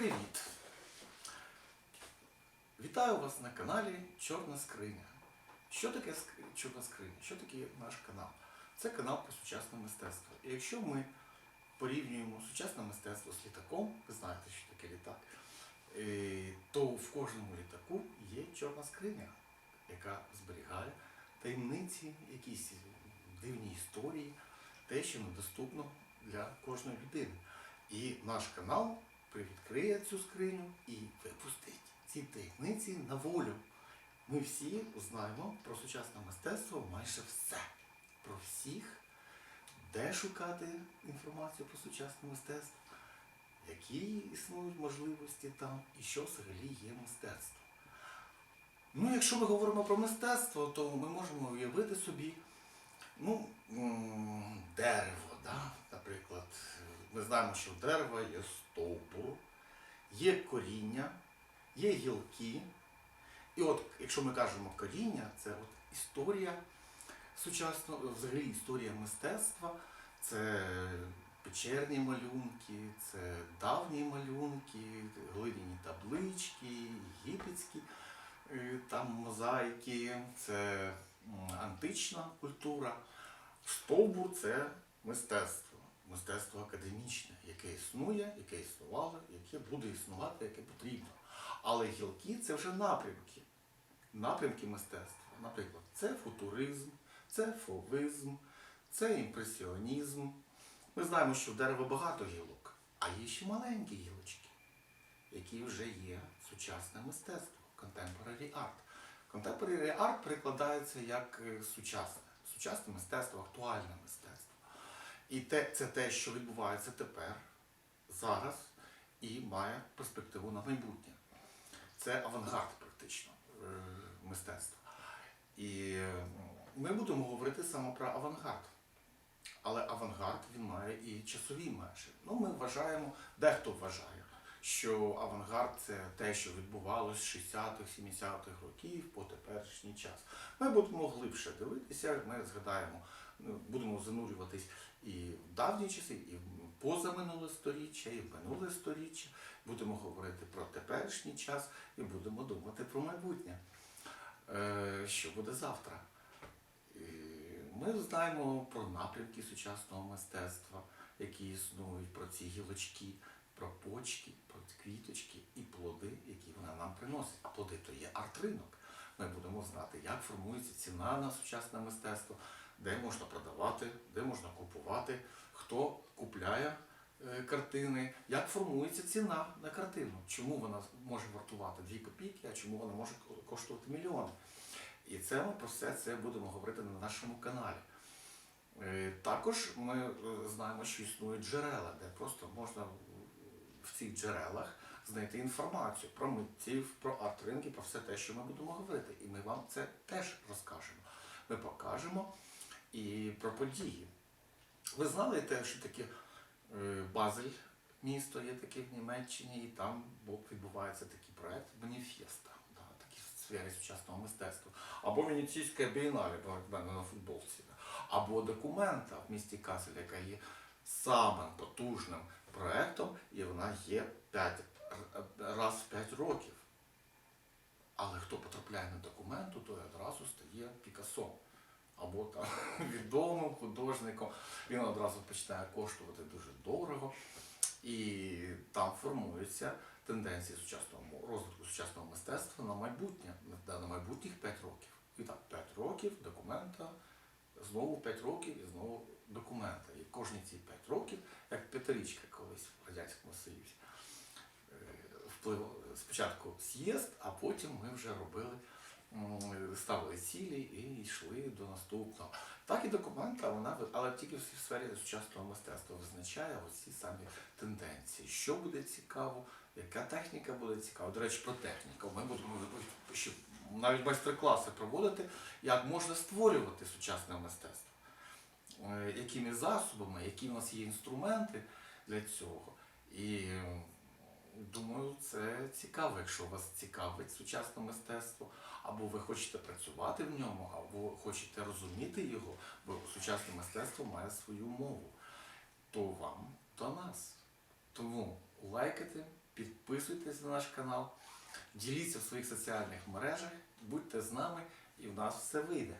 Привіт! Вітаю вас на каналі Чорна Скриня. Що таке Чорна Скриня? Що таке наш канал? Це канал про сучасне мистецтво. І якщо ми порівнюємо сучасне мистецтво з літаком, ви знаєте, що таке літак, е, то в кожному літаку є чорна скриня, яка зберігає таємниці, якісь дивні історії, те, що недоступно для кожної людини. І наш канал привідкриє цю скриню і випустить ці таємниці на волю. Ми всі знаємо про сучасне мистецтво майже все. Про всіх, де шукати інформацію про сучасне мистецтво, які існують можливості там і що взагалі є мистецтво. Ну, якщо ми говоримо про мистецтво, то ми можемо уявити собі ну, дерево, знаємо, що в дерева є стовбур, є коріння, є гілки. І от, якщо ми кажемо коріння, це от історія сучасного, взагалі історія мистецтва, це печерні малюнки, це давні малюнки, глиняні таблички, єгипетські е, там мозаїки, це антична культура. Стовбур це мистецтво, мистецтво академічне, яке існує, яке існувало, яке буде існувати, яке потрібно. Але гілки це вже напрямки, напрямки мистецтва. Наприклад, це футуризм, це фовизм, це імпресіонізм. Ми знаємо, що в дерева багато гілок, а є ще маленькі гілочки, які вже є сучасне мистецтво, contemporary art. Contemporary art перекладається як е, сучасне, сучасне мистецтво, актуальне мистецтво. І те, це те, що відбувається тепер, зараз і має перспективу на майбутнє. Це авангард практично е, мистецтва. І е, ми будемо говорити саме про авангард. Але авангард він має і часові межі. Ну, ми вважаємо, дехто вважає, що авангард це те, що відбувалося з 60-х, 70-х років по теперішній час. Ми будемо глибше дивитися, ми згадаємо, будемо занурюватись і в давні часи, і в позаминуле сторіччя, і в минуле сторіччя. Будемо говорити про теперішній час і будемо думати про майбутнє. Е, Що буде завтра? Ми знаємо про напрямки сучасного мистецтва, які існують, про ці гілочки, про почки, про квіточки і плоди, які вона нам приносить. А плоди то є арт-ринок. Ми будемо знати, як формується ціна на сучасне мистецтво, де можна продавати, де можна купувати, хто купляє е, картини, як формується ціна на картину, чому вона може вартувати 2 копійки, а чому вона може коштувати мільйони. І це ми про все це будемо говорити на нашому каналі. Е, Також ми е, знаємо, що існують джерела, де просто можна в цих джерелах знайти інформацію про митців, про арт-ринки, про все те, що ми будемо говорити. І ми вам це теж розкажемо. Ми покажемо і про події. Ви знали те, що таке е, Базель, місто є таке в Німеччині, і там відбувається такий проект Маніфеста, да, такий в сфері сучасного мистецтва. Або Венеційська бієнале, мене на футболці. Або документа в місті Касель, яка є самим потужним проектом, і вона є 5, раз в 5 років. Але хто потрапляє на документу, той одразу стає Пікассо. Або там відомим художником. Він одразу починає коштувати дуже дорого. І там формуються тенденції сучасного розвитку сучасного мистецтва на майбутнє, на майбутніх 5 років. І так, 5 років документа, знову 5 років і знову документа. І кожні ці 5 років, як п'ятирічка колись в Радянському Союзі, е, вплив спочатку з'їзд, а потім ми вже робили, ставили цілі і йшли до наступного. Так і документа, вона але тільки в сфері сучасного мистецтва визначає оці самі тенденції. Що буде цікаво, яка техніка буде цікава. До речі, про техніку. Ми будемо ще навіть майстер-класи проводити, як можна створювати сучасне мистецтво е, якими засобами, які в нас є інструменти для цього. І думаю, це цікаво, якщо вас цікавить сучасне мистецтво, або ви хочете працювати в ньому, або хочете розуміти його, бо сучасне мистецтво має свою мову, то вам до нас. Тому лайкайте, підписуйтесь на наш канал, діліться в своїх соціальних мережах, будьте з нами і в нас все вийде.